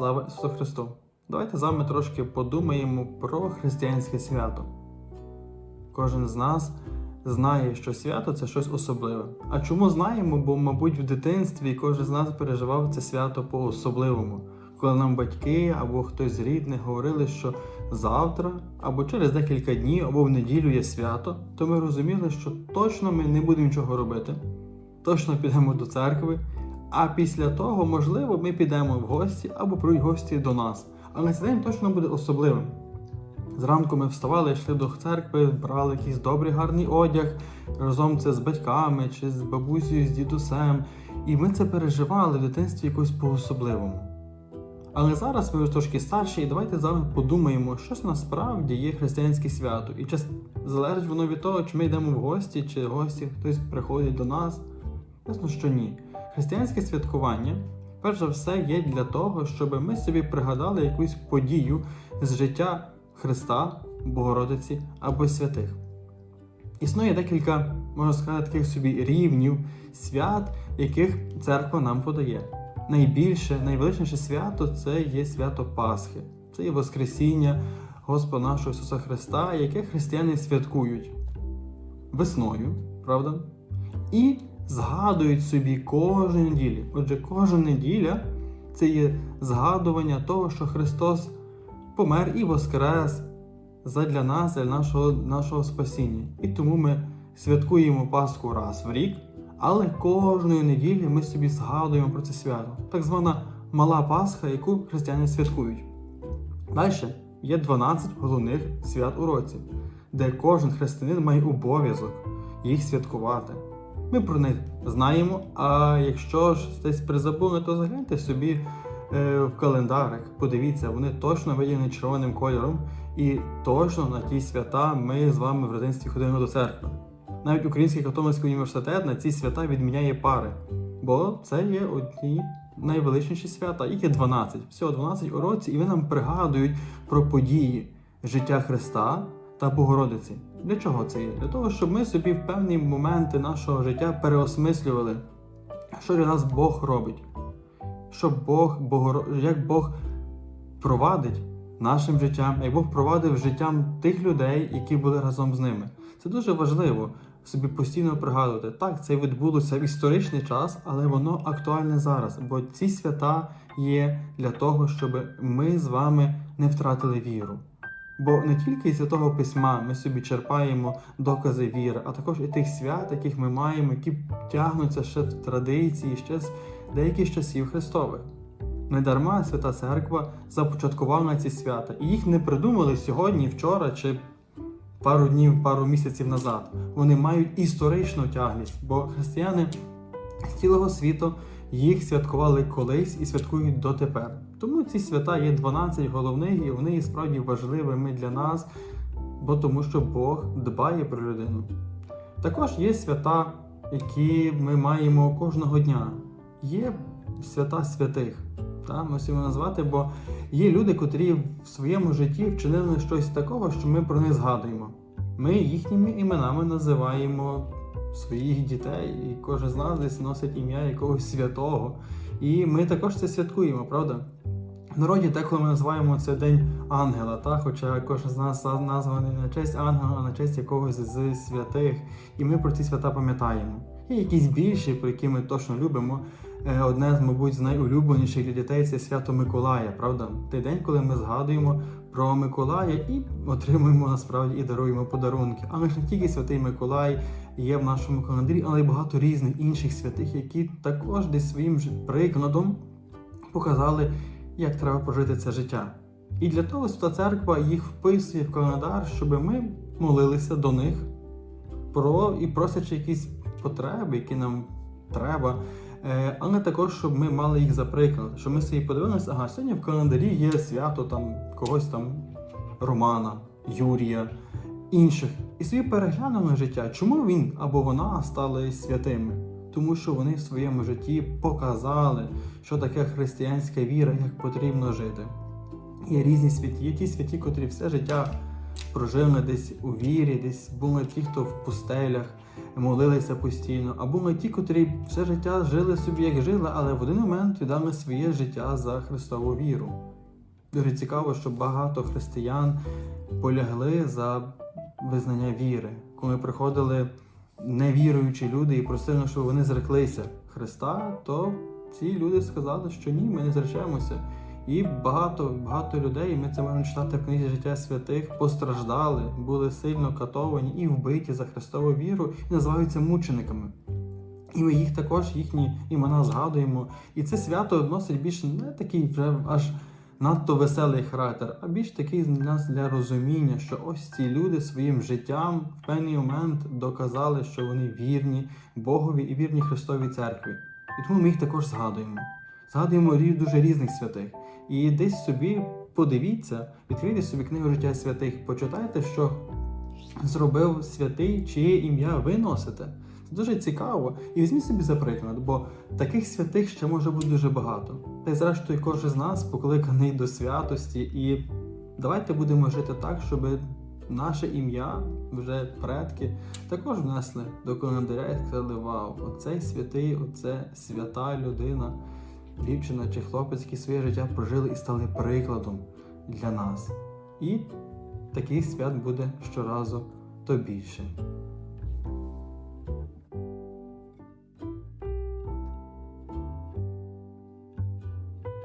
Слава Ісусу Христу! Давайте з вами трошки подумаємо про християнське свято. Кожен з нас знає, що свято це щось особливе. А чому знаємо? Бо, мабуть, в дитинстві кожен з нас переживав це свято по-особливому. Коли нам батьки або хтось з рідних говорили, що завтра, або через декілька днів, або в неділю є свято, то ми розуміли, що точно ми не будемо нічого робити, точно підемо до церкви, а після того, можливо, ми підемо в гості або прийдуть гості до нас. Але цей день точно буде особливим. Зранку ми вставали, йшли до церкви, брали якийсь добрий гарний одяг разом це з батьками чи з бабусею, з дідусем. І ми це переживали в дитинстві якось по-особливому. Але зараз ми вже трошки старші, і давайте з вами подумаємо, що ж насправді є християнське свято. І чи залежить воно від того, чи ми йдемо в гості, чи гості хтось приходить до нас. Ясно, що ні. Християнське святкування, перш за все, є для того, щоб ми собі пригадали якусь подію з життя Христа, Богородиці або святих. Існує декілька, можна сказати, таких собі рівнів свят, яких церква нам подає. Найбільше, найвеличніше свято це є свято Пасхи. Це є Воскресіння Господа нашого Ісуса Христа, яке християни святкують весною, правда? І згадують собі кожну неділю. Отже, кожна неділя це є згадування того, що Христос помер і воскрес задля нас, для нашого, нашого спасіння. І тому ми святкуємо Пасху раз в рік, але кожної неділі ми собі згадуємо про це свято. Так звана мала Пасха, яку християни святкують. Далі є 12 головних свят у році, де кожен християнин має обов'язок їх святкувати. Ми про них знаємо, а якщо ж десь призабули, то загляньте собі е, в календарик, подивіться, вони точно виділені червоним кольором, і точно на ті свята ми з вами в родинстві ходимо до церкви. Навіть Український католицький університет на ці свята відміняє пари, бо це є одні найвеличніші свята. Їх є 12, всього 12 у році, і вони нам пригадують про події життя Христа та Богородиці. Для чого це є? Для того, щоб ми собі в певні моменти нашого життя переосмислювали, що для нас Бог робить, що Бог, Богоро... як Бог провадить нашим життям, як Бог провадив життям тих людей, які були разом з ними. Це дуже важливо собі постійно пригадувати. Так, це відбулося в історичний час, але воно актуальне зараз, бо ці свята є для того, щоб ми з вами не втратили віру. Бо не тільки з святого письма ми собі черпаємо докази віри, а також і тих свят, яких ми маємо, які тягнуться ще в традиції, ще з деяких часів Христових. Недарма Свята Церква започаткувала ці свята, і їх не придумали сьогодні, вчора чи пару днів, пару місяців назад. Вони мають історичну тяглість, бо християни з цілого світу їх святкували колись і святкують дотепер. Тому ці свята є 12 головних, і вони є справді важливими для нас, бо тому що Бог дбає про людину. Також є свята, які ми маємо кожного дня. Є свята святих. Та, мусимо назвати, бо є люди, котрі в своєму житті вчинили щось такого, що ми про них згадуємо. Ми їхніми іменами називаємо своїх дітей, і кожен з нас десь носить ім'я якогось святого. І ми також це святкуємо, правда? В народі деколи ми називаємо це День Ангела, та? хоча кожен з нас названий не на честь ангела, а на честь якогось з святих. І ми про ці свята пам'ятаємо. Є якісь більші, про які ми точно любимо. Е, Одне з, мабуть, з найулюбленіших для дітей це свято Миколая, правда? Той день, коли ми згадуємо про Миколая і отримуємо насправді і даруємо подарунки. Але ж не тільки святий Миколай є в нашому календарі, але й багато різних інших святих, які також десь своїм прикладом показали, як треба прожити це життя. І для того Свята Церква їх вписує в календар, щоб ми молилися до них про і просячи якісь потреби, які нам треба. Е, але також, щоб ми мали їх за приклад, щоб ми собі подивилися, ага, сьогодні в календарі є свято там когось там Романа, Юрія, інших. І собі переглянули життя, чому він або вона стали святими? Тому що вони в своєму житті показали, що таке християнська віра, як потрібно жити. Є різні святі, є ті святі, котрі все життя прожили десь у вірі, десь були ті, хто в пустелях молилися постійно, або ми ті, котрі все життя жили собі, як жили, але в один момент віддали своє життя за Христову віру. Дуже цікаво, що багато християн полягли за визнання віри. Коли приходили невіруючі люди і просили, щоб вони зреклися Христа, то ці люди сказали, що ні, ми не зречемося. І багато багато людей, ми це можемо читати в книзі життя святих, постраждали, були сильно катовані і вбиті за Христову віру і називаються мучениками. І ми їх також, їхні імена згадуємо. І це свято носить більш не такий вже аж надто веселий характер, а більш такий для нас для розуміння, що ось ці люди своїм життям в певний момент доказали, що вони вірні Богові і вірні Христовій церкві. І тому ми їх також згадуємо. Згадуємо дуже різних святих. І десь собі подивіться, відкрийте собі книгу життя святих, почитайте, що зробив святий, чиє ім'я ви носите. Це дуже цікаво. І візьміть собі за приклад, бо таких святих ще може бути дуже багато. Та й зрештою кожен з нас покликаний до святості. І давайте будемо жити так, щоб наше ім'я, вже предки, також внесли до календаря і сказали: Вау, оцей святий, оце свята людина, дівчина чи хлопець, які своє життя прожили і стали прикладом для нас. І таких свят буде щоразу то більше.